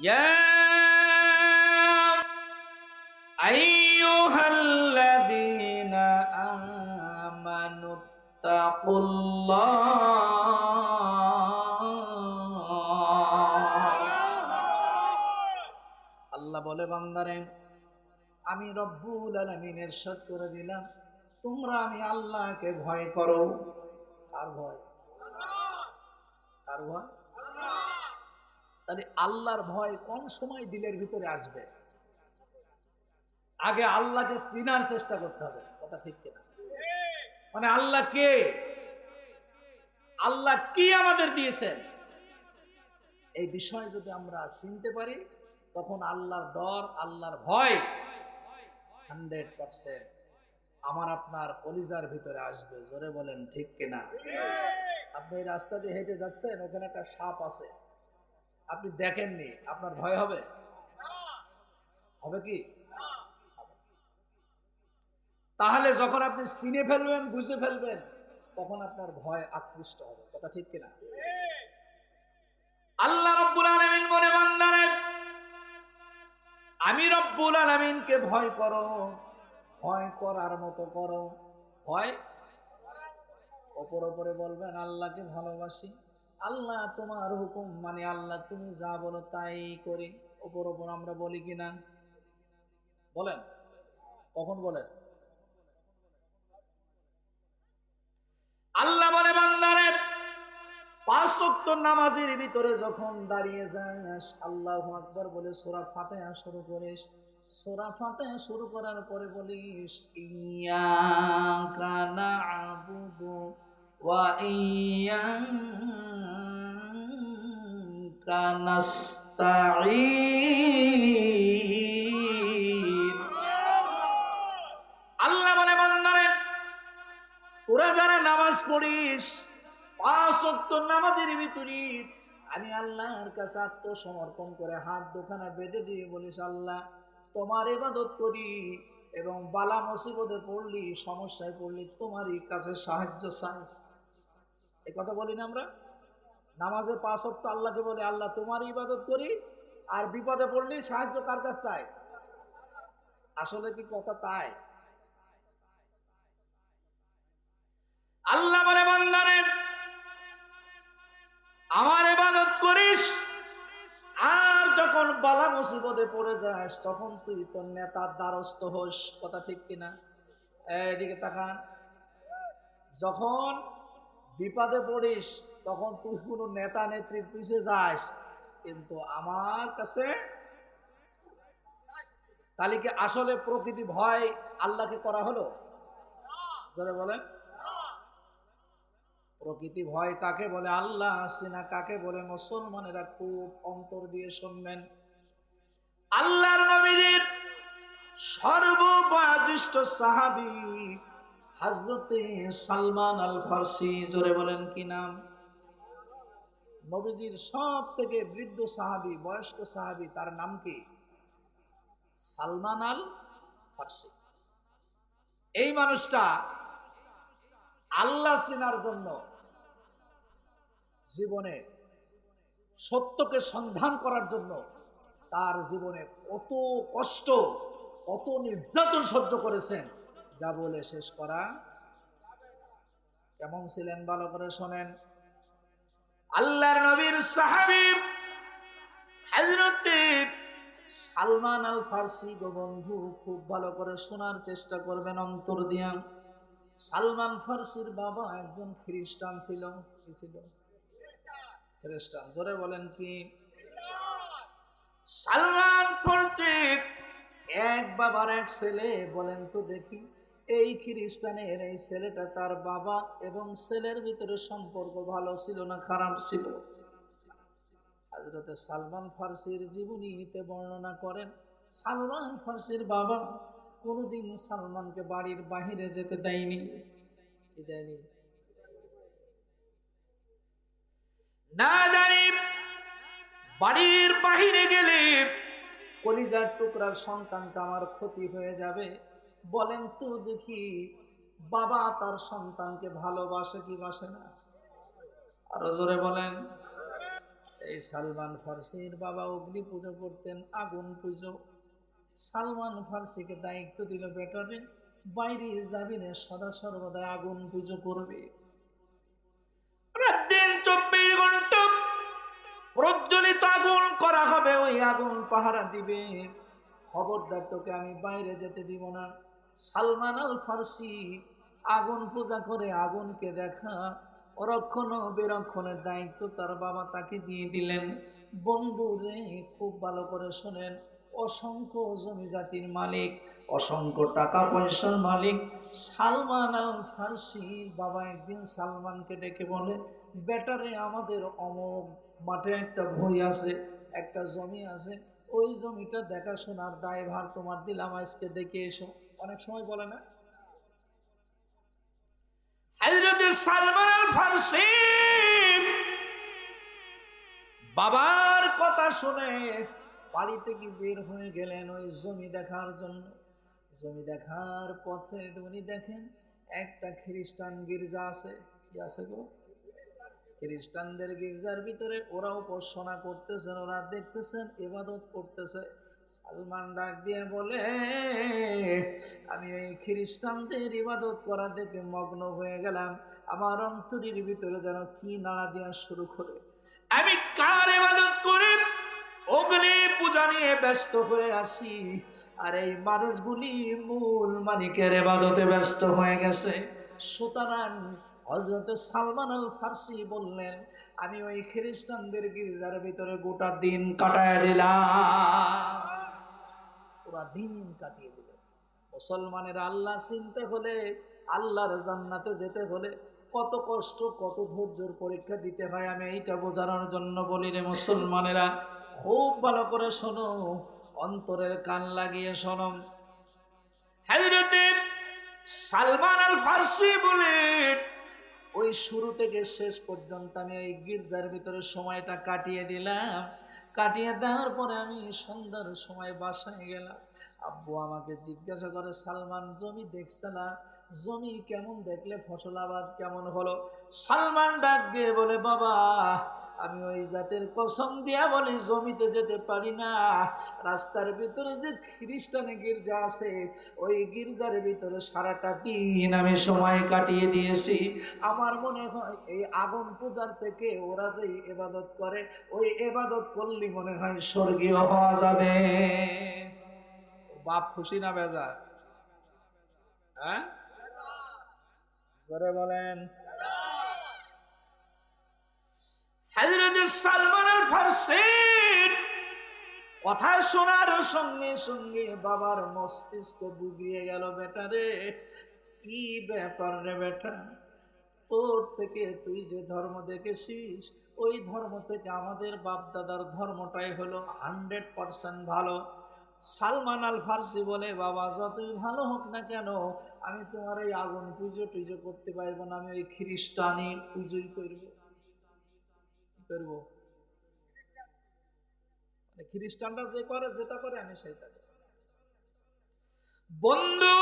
يا أيها الذين آمنوا اتقوا الله আল্লাহ বলে বান্দারে আমি রব্বুল আলমিন এরশাদ করে দিলাম তোমরা আমি আল্লাহকে ভয় করো কার ভয় কার ভয় তাহলে আল্লাহর ভয় কোন সময় দিলের ভিতরে আসবে? আগে আল্লাহকে চিনার চেষ্টা করতে হবে কথা ঠিক কিনা? মানে আল্লাহ কে? আল্লাহ কি আমাদের দিয়েছেন? এই বিষয় যদি আমরা চিনতে পারি তখন আল্লাহর ডর আল্লাহর ভয় হান্ড্রেড পার্সেন্ট আমার আপনার কলিজার ভিতরে আসবে জোরে বলেন ঠিক কিনা? আপনি রাস্তা দিয়ে হেঁটে যাচ্ছেন ওখানে একটা সাপ আছে। আপনি দেখেননি, আপনার ভয় হবে? হবে কি? তাহলে যখন আপনি চিনে ফেলবেন, বুঝে ফেলবেন, তখন আপনার ভয় আকৃষ্ট হবে। কথা ঠিক কিনা? আল্লাহ রব্বুল আলামিন বলে, বান্দারে, আমি রব্বুল আলামিনকে ভয় করো, ভয় করার মতো করো। ভয়? অপর অপরে বলবেন, আল্লাহকে ভালোবাসি। আল্লাহ তোমার হুকুম মানে আল্লাহ তুমি যা বলো তাই করি। ওপর ওপর আমরা বলি কিনা? বলেন। কখন বলেন? আল্লাহ বলে, বান্দারে, পাঁচ ওয়াক্ত নামাজের ভিতরে যখন দাঁড়িয়ে যাস, আল্লাহ আকবার বলে সোরা ফাতেহা শুরু করিস। সোরা ফাতেহা শুরু করার পরে বলিস ইয়াকা না'বুদু ওয়া ইয়াকা নাস্তাঈন আল্লাহ বলে, বান্দারে, তোরা যারা নামাজ পড়িস, পাঁচ নামাজের ভিতরে আমি আল্লাহর কাছে আত্মসমর্পণ করে হাত দোকানে বেঁধে দিয়ে বলিস, আল্লাহ, তোমার ইবাদত করি এবং বালা মুসিবতে পড়লি, সমস্যায় পড়লি, তোমারই কাছে সাহায্য চাই। এই কথা বলি না আমরা? নামাজে পাঁচ ওয়াক্ত আল্লাহকে বলে, আল্লাহ তোমার ইবাদত করি, আর বিপদে পড়লি সাহায্য কার কাছ চাই আসলে কি কথা তাই? আল্লাহ বলে, বান্দারে, আমার ইবাদত করিস, আর যখন বালা মুসিবতে পড়ে যাস, তখন তুই তোর নেতার দ্বারস্থ হোস। কথা ঠিক কিনা? এদিকে তাকান। যখন বিপদে পড়িস, তখন তুই কোনো নেতা নেত্রীর পিছে যাস। কিন্তু আমার কাছে তাহলে কি আসলে প্রকৃতি ভয় আল্লাহকে করা হলো? যারা বলেন। প্রকৃতি ভয় কাকে বলে? আল্লাহ সিনা কাকে বলে? মুসলমানেরা খুব অন্তর দিয়ে শুনবেন। আল্লাহর নবীদের সর্ববয়োজ্যেষ্ঠ সাহাবি হাজরতে সালমান আল ফার্সি জোরে বলেন কি নাম? নবীজির সব থেকে বৃদ্ধ সাহাবি, বয়স্ক সাহাবি, তার নাম কি? সালমান আল ফার্সি এই মানুষটা আল্লাহ সিনার জন্য জীবনে সত্যকে সন্ধান করার জন্য তার জীবনে কত কষ্ট, কত নির্যাতন সহ্য করেছেন। যা বলে শেষ করা। কেমন ছিলেন ভালো করে শোনেন। আল্লাহর নবীর সাহাবি হযরতে সালমান আল ফার্সি গো বন্ধু, খুব ভালো করে শোনার চেষ্টা করবেন অন্তর দিয়া। সালমান ফার্সির বাবা একজন খ্রিস্টান ছিল। কি ছিল? খ্রিস্টান। জোরে বলেন কি? সালমান ফার্সি এক বাবার এক ছেলে বলেন তো দেখি। এই খ্রিস্টানের এই ছেলেটা তার বাবা এবং ছেলের ভিতরে সম্পর্ক ভালো ছিল না খারাপ ছিল? হাজরতে সালমান ফার্সির জীবনীতে বর্ণনা করেন, সালমান ফার্সির বাবা কোনোদিন সালমানকে বাড়ির বাহিরে যেতে দেয়নি। দেয়নি? না জানি বাড়ির বাহিরে গেলে কলিজার টুকরার সন্তানটা আমার ক্ষতি হয়ে যাবে। বলেন তো দেখি, বাবা তার সন্তানকে ভালোবাসে কি বাসে না? আরও জোরে বলেন, এই সালমান ফার্সির বাবা অগ্নি পুজো করতেন, আগুন পুজো। সালমান ফার্সিকে দায়িত্ব দিল বেটারে, বাইরে যাবি না সদা সর্বদা আগুন পুজো করবে। চব্বিশ ঘণ্টা আগুন করা হবে, ওই আগুন পাহারা দিবে। খবরদার তোকে আমি বাইরে যেতে দিব না। সালমান আল ফার্সি আগুন পূজা করে আগুনকে দেখা অরক্ষণ ও বিরক্ষণের দায়িত্ব তার বাবা তাকে দিয়ে দিলেন। বন্ধু রে, খুব ভালো করে শোনেন। অসংখ্য জমি জাতির মালিক, অসংখ্য টাকা পয়সার মালিক সালমান আল ফার্সি বাবা একদিন সালমানকে ডেকে বলে, বেটারে, আমাদের অমক মাঠে একটা ভই আছে, একটা জমি আছে। ওই জমিটা দেখাশোনার দায়ভার তোমার দিলাম, আজকে দেখে এসো। অনেক সময় বলে না? হযরত সালমান আল ফারসি বাবার কথা শুনে বাড়ি থেকে বের হয়ে গেলেন ওই জমি দেখার জন্য? জমি দেখার পথে উনি দেখেন একটা খ্রিস্টান গির্জা আছে। কি আছে গো? খ্রিস্টানদের গির্জার ভিতরে ওরা উপাসনা করতেছেন, ওরা দেখতেছেন, ইবাদত করতেছে। সালমান ডাক দিয়ে বলে, আমি এই খ্রিস্টানদের ইবাদত করা দেখে মগ্ন হয়ে গেলাম। আমার অন্তরের ভিতরে যেন কি নাড়া দেওয়া শুরু করে। আমি কার ইবাদত করি অগ্নি পূজা নিয়ে ব্যস্ত হয়ে আসি? আর এই মানুষগুলি মূল মানিকের এবাদতে ব্যস্ত হয়ে গেছে। সুতরাং হজরত সালমান আল ফার্সি বললেন, আমি ওই খ্রিস্টানদের গির্জার ভিতরে গোটা দিন কাটায় দিলাম। পুরা দিন কাটিয়ে দিল। মুসলমানের আল্লাহ চিনতে হলে, আল্লাহর জান্নাতে যেতে হলে কত কষ্ট, কত ধৈর্যর পরীক্ষা দিতে হয়। আমি এইটা বোঝানোর জন্য বলি রে মুসলমানেরা, খুব ভালো করে শোনো, অন্তরের কান লাগিয়ে শোনো। হ্যাঁ সালমান আল ফার্সি বলেন, ওই শুরু থেকে শেষ পর্যন্ত আমি এই গির্জার ভিতরে সময়টা কাটিয়ে দিলাম। কাটিয়ে দেওয়ার পরে আমি সন্ধ্যার সময় বাসায় গেলাম। আব্বু আমাকে জিজ্ঞাসা করে, সালমান, জমি দেখছে না? জমি কেমন দেখলে ফসল আবাদ কেমন হলো? সালমান ডাক দিয়ে বলে, বাবা, আমি ওই জাতের কসম দিয়া বলি, জমিতে যেতে পারি না। রাস্তার ভিতরে যে খ্রিস্টান গির্জা আছে, ওই গির্জার ভিতরে সারাটা দিন আমি সময় কাটিয়ে দিয়েছি। আমার মনে হয় এই আগুন পূজার থেকে ওরা যে এবাদত করে, ওই এবাদত করলে মনে হয় স্বর্গীয় হওয়া যাবে। বাপ খুশি না বেজার? হ্যাঁ? বলেন। হযরত সালমান আল ফারসি কথা শোনার সঙ্গে সঙ্গে বাবার মস্তিষ্ক বুঝিয়ে গেল, বেটা রে, কি ব্যাপার রে বেটা? তোর থেকে তুই যে ধর্ম দেখেছিস, ওই ধর্ম থেকে আমাদের বাপ দাদার ধর্মটাই হলো হান্ড্রেড পার্সেন্ট ভালো। সালমান আল ফার্সি বলে, বাবা, যতই ভালো হোক না কেন, আমি তোমার এই আগুন পুজো টুজো করতে পারব না, আমি ওই খ্রিস্টানি পুজোই করব। করব? মানে খ্রিস্টানরা যে করে, যেটা করে, আমি সেটা। বন্ধু,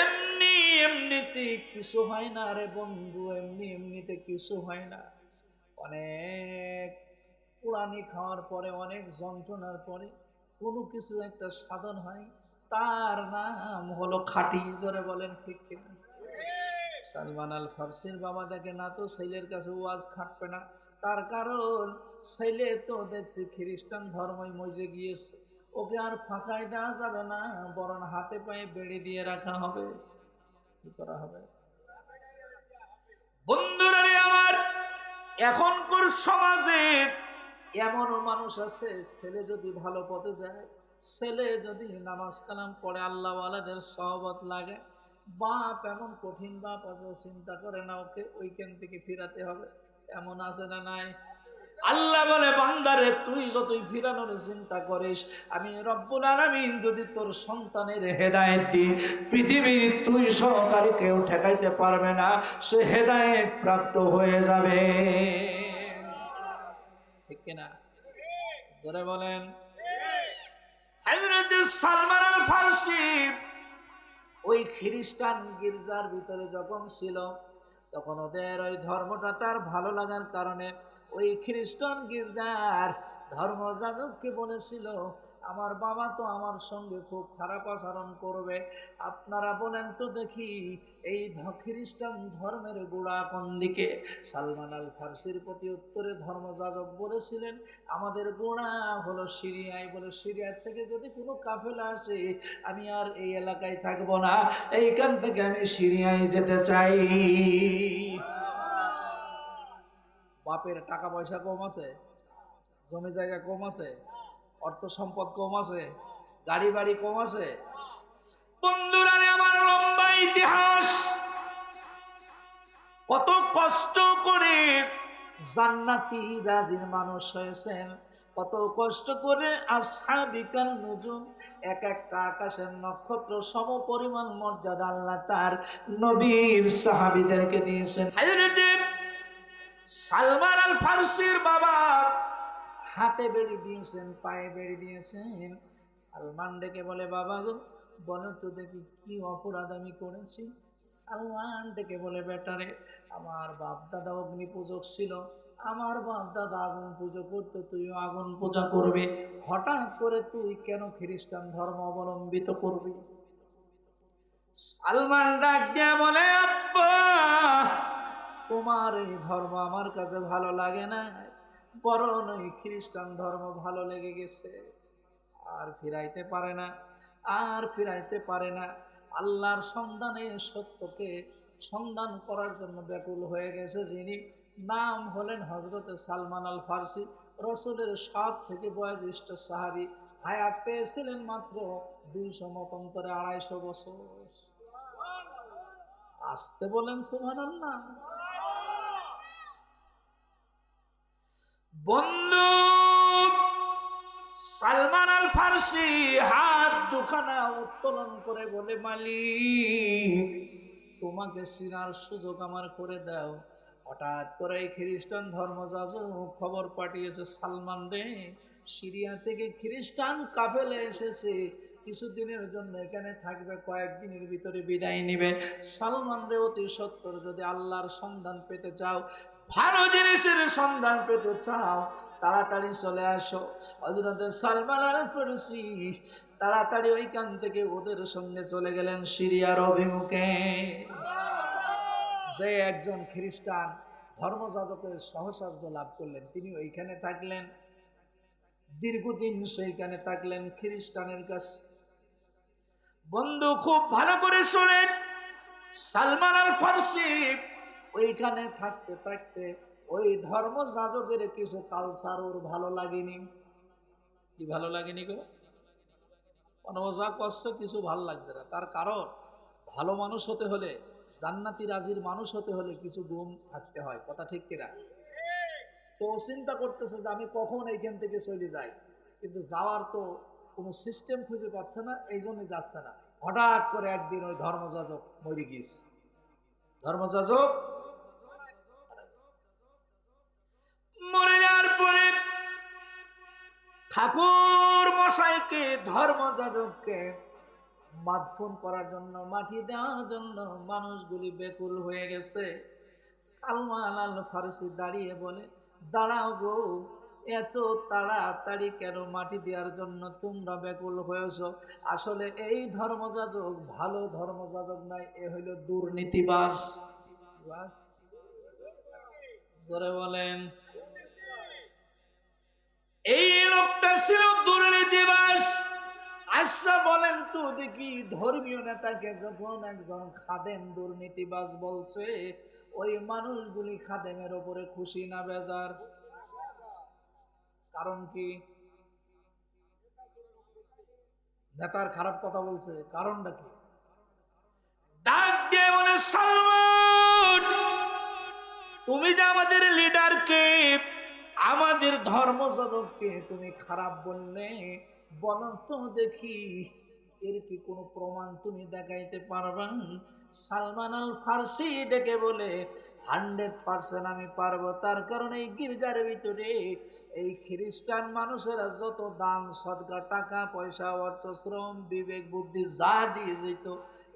এমনি এমনিতে কিছু হয় না রে বন্ধু, এমনি এমনিতে কিছু হয় না। অনেক পুরানি খাওয়ার পরে, অনেক যন্ত্রণার পরে কোনো কিছু একটা সাধন হয়, তার নাম হলো খাটি, জোরে বলেন ঠিক কিনা? সালমান আল ফার্সির বাবা দেখে, না তো, ছেলের কাছে ওয়াজ খাটবে না। তার কারণ, ছেলে তো দেখছি খ্রিস্টান ধর্মই মজে গিয়েছে। ওকে আর ফাঁকায় দেওয়া যাবে না, বরং হাতে পায়ে বেড়ে দিয়ে রাখা হবে। কি করা হবে? বন্ধুরা আমার, এখনকার সমাজে এমনও মানুষ আছে, ছেলে যদি ভালো পথে যায়, ছেলে যদি নামাজ কালাম পড়ে আল্লাহওয়ালাদের সহবত লাগে। বাপ এমন কঠিন বাপ আছে, চিন্তা করে না ওকে, ওইখান থেকে ফিরাতে হবে। এমন আছে না নাই? আল্লাহ বলে, বান্দারে, তুই যতই ফিরানোর চিন্তা করিস, আমি রব্বুল আলামিন যদি তোর সন্তানের হেদায়েত দি পৃথিবীর তুই সহকারী কেউ ঠেকাইতে পারবে না, সে হেদায়েত প্রাপ্ত হয়ে যাবে। কিনা? জোরে বলেন। হযরত সালমান আল ফারসি ওই খ্রিস্টান গির্জার ভিতরে যখন ছিল, তখন ওদের ওই ধর্মটা তার ভালো লাগার কারণে ওই খ্রিস্টান গির্জার ধর্মযাজককে বলেছিল, আমার বাবা তো আমার সঙ্গে খুব খারাপ আচরণ করবে। আপনারা বলেন তো দেখি এই খ্রিস্টান ধর্মের গোড়া কোন দিকে? সালমান আল ফার্সির প্রতি উত্তরে ধর্মযাজক বলেছিলেন, আমাদের গোড়া হলো সিরিয়ায়। বলে, সিরিয়ার থেকে যদি কোনো কাফেলা আসে, আমি আর এই এলাকায় থাকব না। এইখান থেকে আমি সিরিয়ায় যেতে চাই। বাপের টাকা পয়সা কম আছে, জমি জায়গা কম আছে, অর্থ সম্পদ কম আছে, গাড়ি বাড়ি কম আছে। বন্ধুরা আমার লম্বা ইতিহাস। কত কষ্ট করে জান্নাতি রাজির মানুষ হয়েছেন, কত কষ্ট করে আসহাবিকান নজুম, এক একটা আকাশের নক্ষত্র সম পরিমাণ মর্যাদা আল্লাহ তার নবীর সাহাবিদেরকে দিয়েছেন। সালমান আল ফারসির বাবা হাতে বেড়ি দিয়েছেন, পায়ে বেড়ি দিয়েছেন। সালমান ডেকে বলে, বাবা গো, বলো তো দেখি কি অপরাধ আমি করেছি? সালমান ডেকে বলে বেটারে আমার বাপ দাদা অগ্নি পূজক ছিল। আমার বাপ দাদা আগুন পুজো করতো, তুইও আগুন পূজা করবে। হঠাৎ করে তুই কেন খ্রিস্টান ধর্ম অবলম্বিত করবি? সালমান ডাক দিয়ে বলে, আব্বা তোমার এই ধর্ম আমার কাছে ভালো লাগে না, বরং এই খ্রিস্টান ধর্ম ভালো লেগে গেছে। আর ফিরাইতে পারে না, আর ফিরাইতে পারে না। আল্লাহর সন্ধানে সত্যকে সন্ধান করার জন্য ব্যাকুল হয়ে গেছে যিনি। নাম হলেন হজরতে সালমান আল ফার্সি রসুলের সব থেকে বয়োজ্যেষ্ঠ সাহাবি। হায়াত পেয়েছিলেন মাত্র দুইশো মতন্তরে আড়াইশো বছর। আসতে বলেন সুভান আল্লাহ বন্ধু, সালমান আল ফার্সি হাত দুখানা উত্তোলন করে বলে, মালিক, তোমাকে সিনার সুযোগ আমার করে দাও। হঠাৎ করে এই খ্রিস্টান ধর্মযাজক খবর পাঠিয়েছে, সালমান রে, সিরিয়া থেকে খ্রিস্টান কাফেলে এসেছে, কিছুদিনের জন্য এখানে থাকবে, কয়েকদিনের ভিতরে বিদায় নিবে। সালমান রে, অতি সত্তর, যদি আল্লাহর সন্ধান পেতে চাও ভালো জিনিসের সন্ধান পেতে চাও তাড়াতাড়ি চলে আসো। হজরত সালমান আল ফারসি তাড়াতাড়ি ওইখান থেকে ওদের সঙ্গে চলে গেলেন সিরিয়ার অভিমুখে। যে একজন খ্রিস্টান ধর্মযাজকের সহসার্য লাভ করলেন তিনি ওইখানে থাকলেন। দীর্ঘদিন সেইখানে থাকলেন খ্রিস্টানের কাছে। বন্ধু খুব ভালো করে শোনেন সালমান আল ফার্সি ওইখানে থাকতে থাকতে ওই ধর্ম যাজকের কিছু কালচার ওর ভালো লাগেনি। কি ভালো লাগেনি গো? যা করছে, কিছু ভালো লাগছে না। তার কারণ, ভালো মানুষ হতে হলে, জান্নাতি রাজির মানুষ হতে হলে কিছু গুণ থাকতে হয়। কথা ঠিক কিনা? তো চিন্তা করতেছে যে আমি কখন এইখান থেকে চলে যাই। কিন্তু যাওয়ার তো কোনো সিস্টেম খুঁজে পাচ্ছে না, এই জন্যই যাচ্ছে না। হঠাৎ করে একদিন ওই ধর্মযাজক মরে গিয়েছে। ধর্মযাজক ঠাকুর মশাইকে, ধর্ম যাজককে মাদফুন করার জন্য, মাটি দেওয়ার জন্য মানুষগুলি বেকুল হয়ে গেছে। সালমান আল ফারসি দাঁড়িয়ে বলে, দাঁড়াও গো, এত তাড়াতাড়ি কেন মাটি দেওয়ার জন্য তোমরা বেকুল হয়েছ? আসলে এই ধর্মযাজক ভালো ধর্মযাজক নয়, এ হইল দুর্নীতিবাস বলেন এই লোকটা ছিল দুর্নীতিবাস আচ্ছা বলেন তো দেখি, ধর্মীয় নেতাকে যখন একজন খাদেম দুর্নীতিবাজ বলছে, ওই মানুষগুলি খাদেমের ওপরে খুশি না বেজার? কারণ কি? নেতার খারাপ কথা বলছে, কারণটা কি? ডাক দিয়ে বলে, সালমান, তুমি যে আমাদের লিডারকে আমাদের ধর্ম ধর্মযাজককে তুমি খারাপ বললে বলো তো দেখি, এর কি কোনো প্রমাণ তুমি দেখাইতে পারবা সালমান আল ফার্সি ডেকে বলে, হান্ড্রেড পার্সেন্ট আমি পারব। তার কারণ এই গির্জার ভিতরে এই খ্রিস্টান মানুষেরা যত দান, সদকা, টাকা, পয়সা, অর্থ, শ্রম, বিবেক, বুদ্ধি, যা দিয়ে যেত,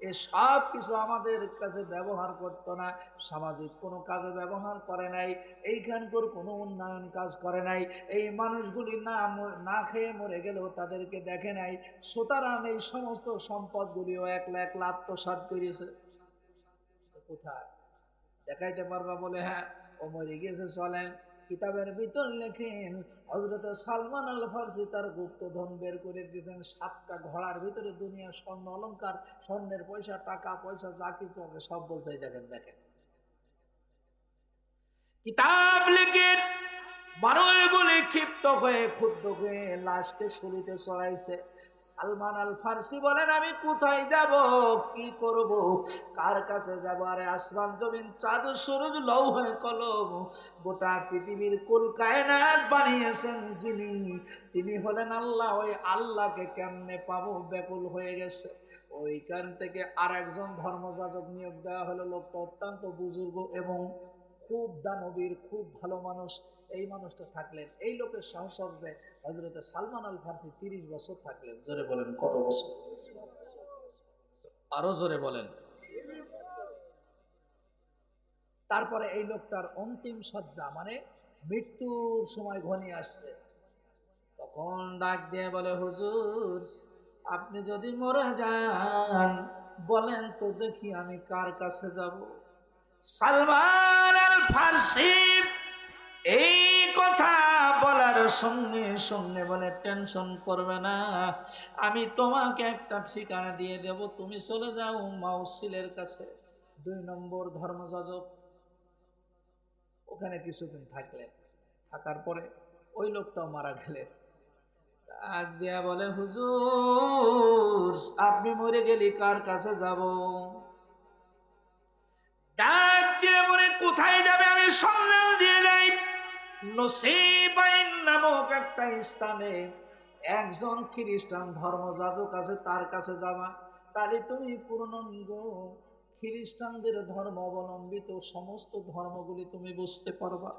এ সব কিছু আমাদের কাছে ব্যবহার করতো না। সামাজিক কোনো কাজে ব্যবহার করে নাই, এইখানকার কোনো উন্নয়ন কাজ করে নাই। এই মানুষগুলি না না খেয়ে মরে গেলেও তাদেরকে দেখে নাই। সুতরাং এই সমস্ত সম্পদগুলিও এক লাখ আত্মসাত করিয়েছে। কোথায়? দেখাইতে পারবা বলে হ্যাঁ ও মরে গিয়েছে, চলেন। কিতাবের ভিতর লেখেন হজরত সালমান আল ফার্সি তার গুপ্তধন বের করে দিতেন। সাতটা ঘোড়ার ভিতরে স্বর্ণ অলংকার, স্বর্ণের পয়সা, টাকা, পয়সা, যা কিছু আছে সব বলছে দেখেন দেখেন। কিতাব লিখে মানুষগুলি ক্ষিপ্ত হয়ে, ক্ষুব্ধ হয়ে লাশকে শুলিতে চড়াইছে। সালমান আল ফার্সি বলেন, আমি কোথায় যাব? কি করব? কার কাছে যাব? আরে আসমান জমিন, চাঁদ, সূরজ লৌ হয়ে কলম। গোটা পৃথিবীর কুল কায়নাত বানিয়েছেন যিনি। তিনি হলেন আল্লাহ। ওই আল্লাহকে কেমনে পাবো? ব্যাকুল হয়ে গেছে। ওইখান থেকে আর একজন ধর্মযাজক নিয়োগ দেওয়া হলো। লোকটা অত্যন্ত বুজুর্গ এবং খুব দানবীর, খুব ভালো মানুষ। এই মানুষটা থাকলেন। এই লোকের সাহসর্যে হজরতে সালমান আল ফার্সি তিরিশ বছর থাকলেন। জোরে বলেন, কত বছর? আরও জোরে বলেন। তারপরে এই লোকটার অন্তিম সজ্জা মানে মৃত্যুর সময় ঘনিয়ে আসছে। তখন ডাক দিয়ে বলে, হুজুর, আপনি যদি মরে যান, বলেন তো দেখি আমি কার কাছে যাব? সালমান আল ফার্সি এই কথা সঙ্গে সঙ্গে বলে, টেনশন করবে না, আমি তোমাকে একটা ঠিকানা দিয়ে দেব, তুমি চলে যাও মাউসিলের কাছে। দুই নম্বর ধর্মযাজক ওখানে কিছুদিন থাকলেন। থাকার পরে ওই লোকটাও মারা গেলেন। ডাক দিয়া বলে, হুজুর, আপনি মরে গেলি কার কাছে যাব? ডাক দিয়ে বলে, কোথায় যাবে? আমি সন্ধান দিয়ে নসিবাইন নামক একটা স্থানে একজন খ্রিস্টান ধর্মযাজক আছে, তার কাছে যাবা। তাহলে তুমি পূর্ণাঙ্গ খ্রিস্টানদের ধর্ম অবলম্বিত সমস্ত ধর্মগুলি তুমি বুঝতে পারবা।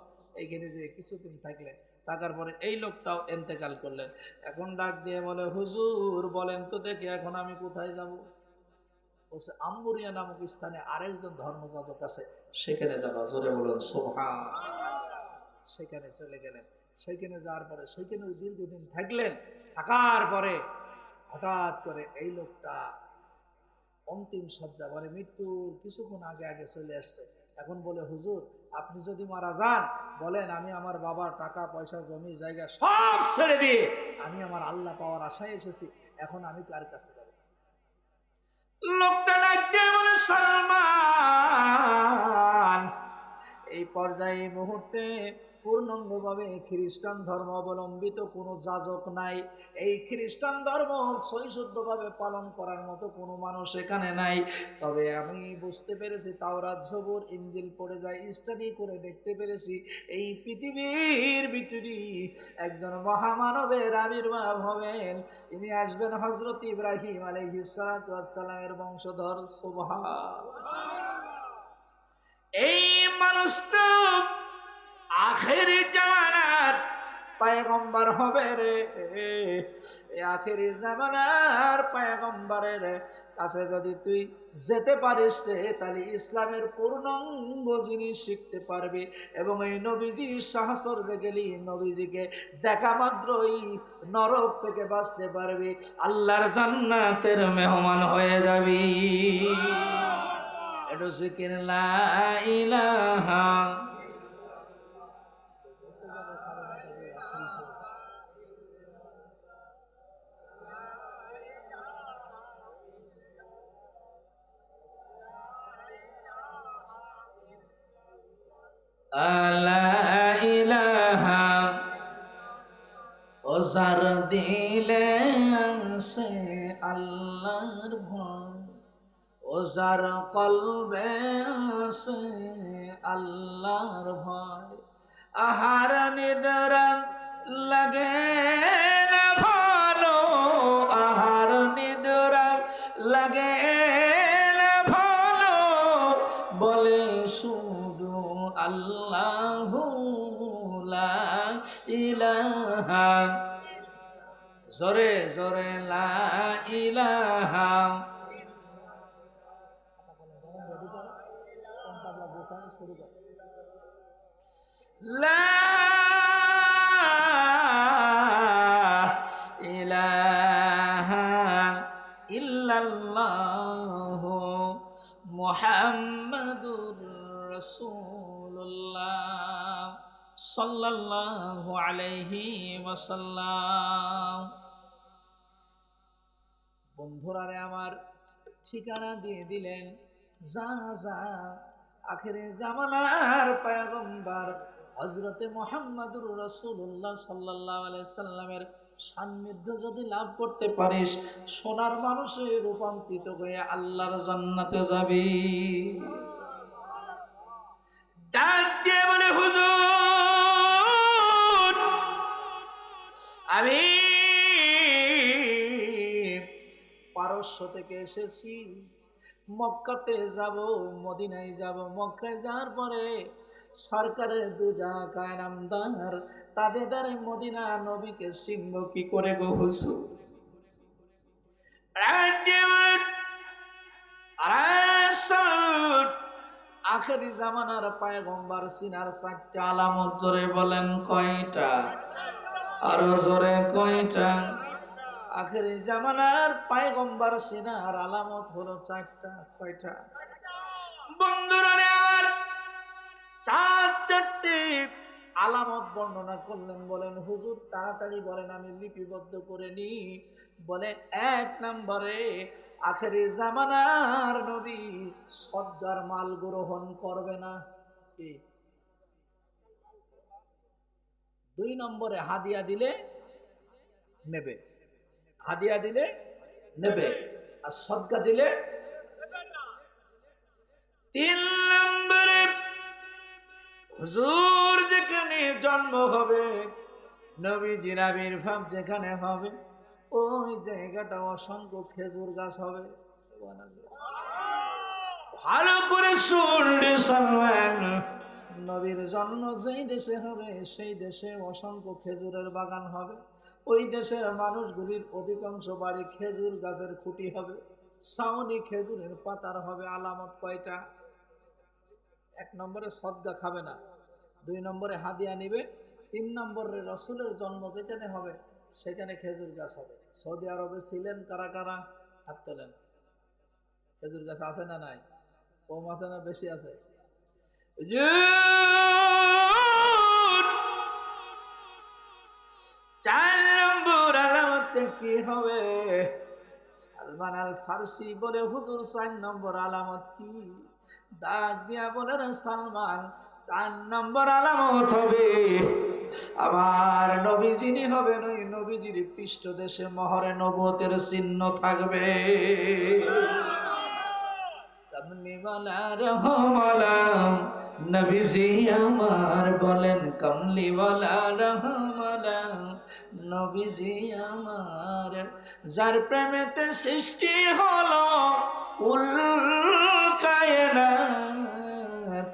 এইখানে যে কিছুদিন থাকলে, থাকার পরে এই লোকটাও এন্তেকাল করলেন। এখন ডাক দিয়ে বলে, হুজুর, বলেন তো দেখি এখন আমি কোথায় যাব? বলছে আম্বুরিয়া নামক স্থানে আরেকজন ধর্মযাজক আছে, সেখানে যাবা। জোরে বলুন সোহা সেখানে চলে গেলেন। সেখানে যাওয়ার পরে, সেখানে দীর্ঘদিন থাকলেন, থাকার পরে হঠাৎ করে এই লোকটা অন্তিম সজ্জা মানে মৃত্যুর কিছুক্ষণ আগে আগে চলে আসছে। এখন বলে, হুজুর, আপনি যদি মারা যান, বলেন আমি আমার বাবার টাকা, পয়সা, জমি, জায়গা সব ছেড়ে দিয়ে আমি আমার আল্লাহ পাওয়ার আশায় এসেছি, এখন আমি কার কাছে যাব? লোকটা সালমান, এই পর্যায়ে মুহূর্তে পূর্ণাঙ্গভাবে খ্রিস্টান ধর্ম অবলম্বিত কোনো যাজক নাই। এই খ্রিস্টান ধর্ম সৈশুদ্ধভাবে পালন করার মতো কোনো মানুষ এখানে নাই। তবে আমি বুঝতে পেরেছি, তাওরাত জবুর ইঞ্জিল পড়ে যায়, স্টাডি করে দেখতে পেরেছি, এই পৃথিবীর ভিতরে একজন মহামানবের আবির্ভাব হবেন। তিনি আসবেন হজরত ইব্রাহিম আলহিসালামের বংশধর সুবহা এই মানুষটা আখেরি জামানার পায়গম্বর হবে রে। আখেরি জামানার পায়গম্বরের কাছে যদি তুই যেতে পারিস রে তাহলে ইসলামের পূর্ণাঙ্গ জিনিস শিখতে পারবি এবং এই নবীজি সাহসর যে গেলি নবীজিকে দেখা মাত্রই নরক থেকে বাঁচতে পারবি। আল্লাহর জান্নাতের মেহমান হয়ে যাবি। একটু জিকির লা ইলাহা আলা ইলাহা ওজার দিলে সে আল্লাহর ভয় ওজার কলবে সে আল্লাহর ভয়, আহার নিদরান লাগে না ভালো, আহার নিদরান লাগে না ভালো আবুদু আল্লাহু ইলাহা। জরে জোরে লা ইলাহা। লা সাল্লাল্লাহু আলাইহি ওয়াসাল্লাম। বন্ধুরা রে আমার ঠিকানা দিয়ে দিলেন, যা যা, আখেরে জামানার পয়গম্বর হজরতে মোহাম্মদুর রসুল্লাহ সাল্লাহ সাল্লামের সান্নিধ্য যদি লাভ করতে পারিস, সোনার মানুষে রূপান্তরিত হয়ে আল্লাহর জান্নাতে যাবি। আমি পারস্য থেকে এসেছি। মক্কাতে যাব, মদিনায় যাব। মক্কায় যাওয়ার পরে সরকারের দুজা কায়নামদার তাজেদারে মদিনা নবীকে চিনব কি করে গো আখেরি জামানার পায়গম্বার, সিনার চারটা আলামত জোরে বলেন কয়টা? আরও জোরে কয়টা? আখেরি জামানার পায়গম্বার সিনার আলামত হলো চারটা, কয়টা? বন্ধুরা আমার, চার, চারটি আলামত বর্ণনা করলেন, বলেন, হুজুর, তাড়াতাড়ি বলেন, আমি লিপিবদ্ধ করে নি বলে এক নম্বরে, আখেরি জামানার নবী সদ্গার মাল গ্রহণ করবে না। দুই নম্বরে হাদিয়া দিলে নেবে। হাদিয়া দিলে নেবে। আর সদ্গা দিলে তিন নম্বরে হুজুর যেখানে জন্ম হবে নবীজির আবির্ভাব যেখানে হবে, ওই জায়গাটা অসংখ্য খেজুর গাছ হবে। ভালো করে শুনলে সলমান নবীর জন্ম যেই দেশে হবে, সেই দেশে অসংখ্য খেজুরের বাগান হবে। ওই দেশের মানুষগুলির অধিকাংশ বাড়ি খেজুর গাছের খুঁটি হবে। সাউনি খেজুরের পাতার হবে আলামত কয়টা? এক নম্বরে সদ্গা খাবে না, দুই নম্বরে হাদিয়া নিবে, তিন নম্বরে রসুলের জন্ম যেখানে হবে, সেখানে খেজুর গাছ হবে। সৌদি আরবে ছিলেন কারা কারা? হাত তোলেন। খেজুর গাছ আছে না নাই? কম আছে না বেশি আছে? চার নম্বর আলামত কি হবে? সালমান আল ফার্সি বলে, হুজুর, চার নম্বর আলামত কি? ডাক দিয়া বলে সালমান, চার নম্বর আলামত হবে। আবার নবীজিনি হবে নই নবীজির পৃষ্ঠ দেশে মহরে নবতের চিহ্ন থাকবে। কমলিওয়ালা রহমালা নবীজি আমার বলেন, কমলিওয়ালা রহমালা, নবীজি আমার, যার প্রেমেতে সৃষ্টি হলো উল কায়নাত,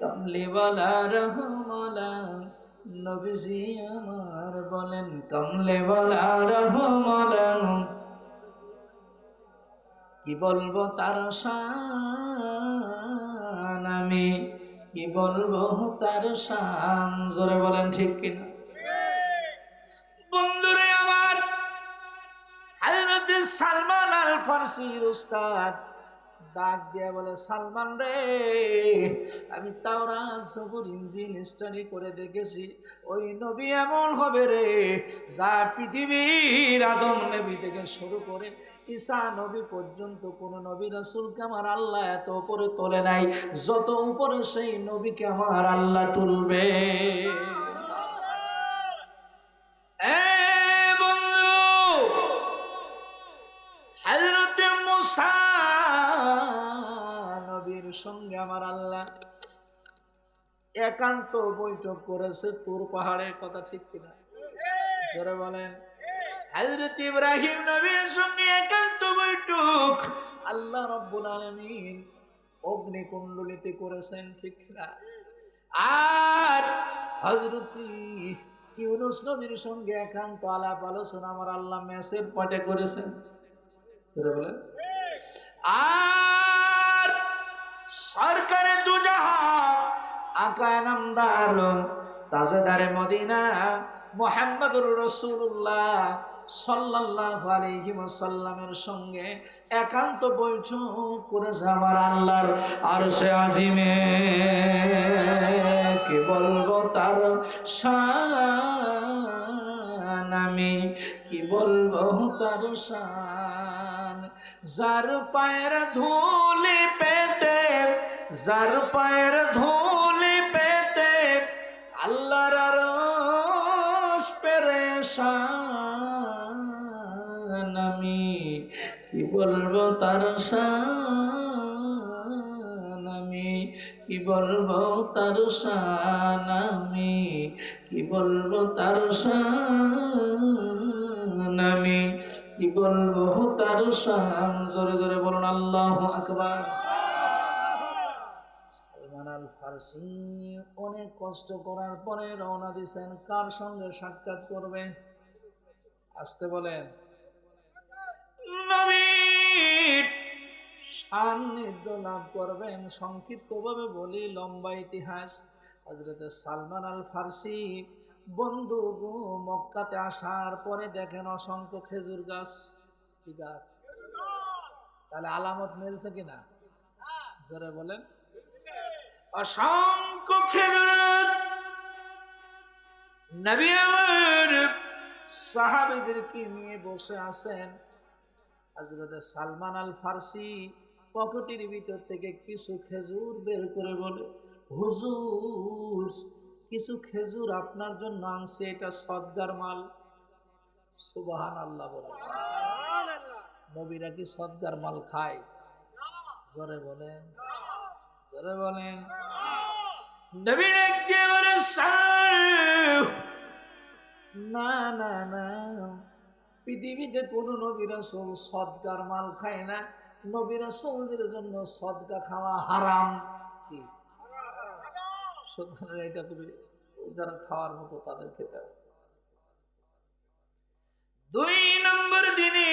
কমলিওয়ালা রহমালা, নবীজি আমার বলেন, কমলেওয়ালা রহমালা, কি বলব তার শান আমি? কি বলব তার শান জোরে বলেন ঠিক কিনা? বন্ধুরে আমার সালমান আল ফার্সির উস্তাদ ডাক দিয়া বলে, সালমান রে, আমি তাওরাত, সবুর, ইঞ্জিন স্টাডি করে দেখেছি। ওই নবী এমন হবে রে, যা পৃথিবীর আদম নবী থেকে শুরু করে ঈসা নবী পর্যন্ত কোন নবী রাসূলকে আমার আল্লাহ এত উপরে তোলে নাই, যত উপরে সেই নবীকে আমার আল্লাহ তুলবে। সঙ্গে আমার আল্লাহ। একান্ত বৈঠক করেছে তোর পাহাড়ের কথা ঠিক কিনা? জোরে বলেন। হযরত ইব্রাহিম নবীর সঙ্গে একান্ত বৈঠক আল্লাহ রব্বুল করেছেন ঠিক কিনা? আর হজরতি ইউনুস নবীর সঙ্গে একান্ত আলাপ আলোচনা আমার আল্লাহ মেসেজ পাঠে করেছেন। বলেন। আর সরকারের দুজাহান আকায় নামদার তাজেদারে মদিনা, মোহাম্মদুর রসুল্লাহ সাল্লাল্লাহু আলাইহি ওয়াসাল্লামের সঙ্গে একান্ত বৈঠক করেছে আমার আল্লাহর আরশে আজিমে। কি বলব তার শান আমি? কি বলব তার শান? যার পায়ের ধুলি যার পায়ের ধুলি পেতে আল্লাহর পেরেশান আমি। কি বলব তার আমি? কি বলব তার আমি? কি বলব তার আমি? কি বলব তার শান? জোরে জোরে বলুন, আল্লাহ আকবার। সালমান আল ফারসি অনেক কষ্ট করার পরে রওনা দিছেন কার সঙ্গে সাক্ষাৎ করবে? আসতে বলেন। সান্নিধ্য লাভ করবেন। সংক্ষিপ্তভাবে বলি, লম্বা ইতিহাস। হজরত সালমান আল ফারসি বন্ধু মক্কাতে আসার পরে দেখেন অসংখ্য খেজুর গাছ। কি গাছ? তাহলে আলামত মিলছে কিনা? জোরে বলেন। অসংখ্য খেজুর নবী আমার সাহাবিদেরকে নিয়ে বসে আছেন হজরত সালমান আল ফারসি পকেটের ভিতর থেকে কিছু খেজুর বের করে বলে হুজুর কিছু খেজুর আপনার জন্য আনছে এটা সদগার মাল। সুবাহান আল্লাহ বলে নবীরা কি সদগার মাল খায়? জোরে বলেন। জোরে বলেন। নবীর একেবারে সার। না না না। পৃথিবীতে কোনো নবী রাসূল সদকার মাল খায় না। নবী রাসূলদের জন্য সদকা খাওয়া হারাম। কি? সুতরাং এটা তুমি যারা খাওয়ার মতো তাদের খেতে দুই নম্বর দিনে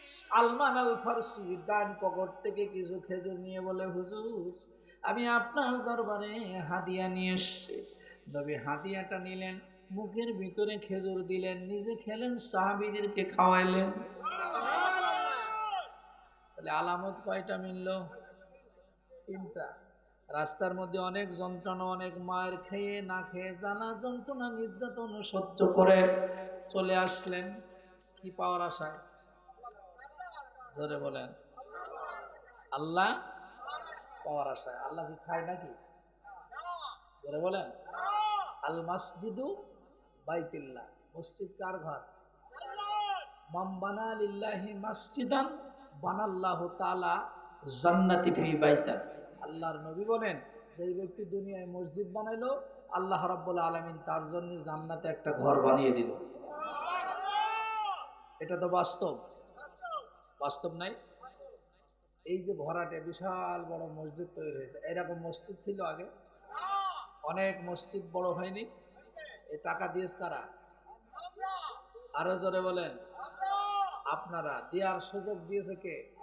সালমান আল ফারসি ডান পকেট থেকে কিছু খেজুর নিয়ে বলে, হুজুর, আমি আপনার দরবারে হাদিয়া নিয়ে এসছি। নবী হাদিয়াটা নিলেন, মুখের ভিতরে খেজুর দিলেন, নিজে খেলেন, সাহাবিদেরকে খাওয়াইলেন। তাহলে আলামত কয়টা মিলল? তিনটা। রাস্তার মধ্যে অনেক যন্ত্রণা, অনেক মায়ের খেয়ে না খেয়ে জানা যন্ত্রণা নির্যাতন সহ্য করে চলে আসলেন। কি পাওয়ার আশায় জোরে বলেন। আল্লাহ পাওয়ার আশায় আল্লাহ কি খায় নাকি? জোরে বলেন। আল মসজিদু বাইতিল্লাহ। মসজিদ কার ঘর? মাম বানা লিল্লাহি মসজিদান বানাল্লাহু তাআলা জান্নাতি আল্লাহর নবী বলেন, যেই ব্যক্তি দুনিয়ায় মসজিদ বানাইলো, আল্লাহ রাব্বুল আলামিন তার জন্য জান্নাতে একটা ঘর বানিয়ে দিল। এটা তো বাস্তব। বাস্তব নাই। এই যে ভরাটে বিশাল বড় মসজিদ তৈরি হয়েছে। এরকম মসজিদ ছিল আগে। অনেক মসজিদ বড় হয়নি। এ টাকা দিয়েছে কারা? আরও জোরে বলেন। আপনারা, দেওয়ার সুযোগ দিয়েছে কে?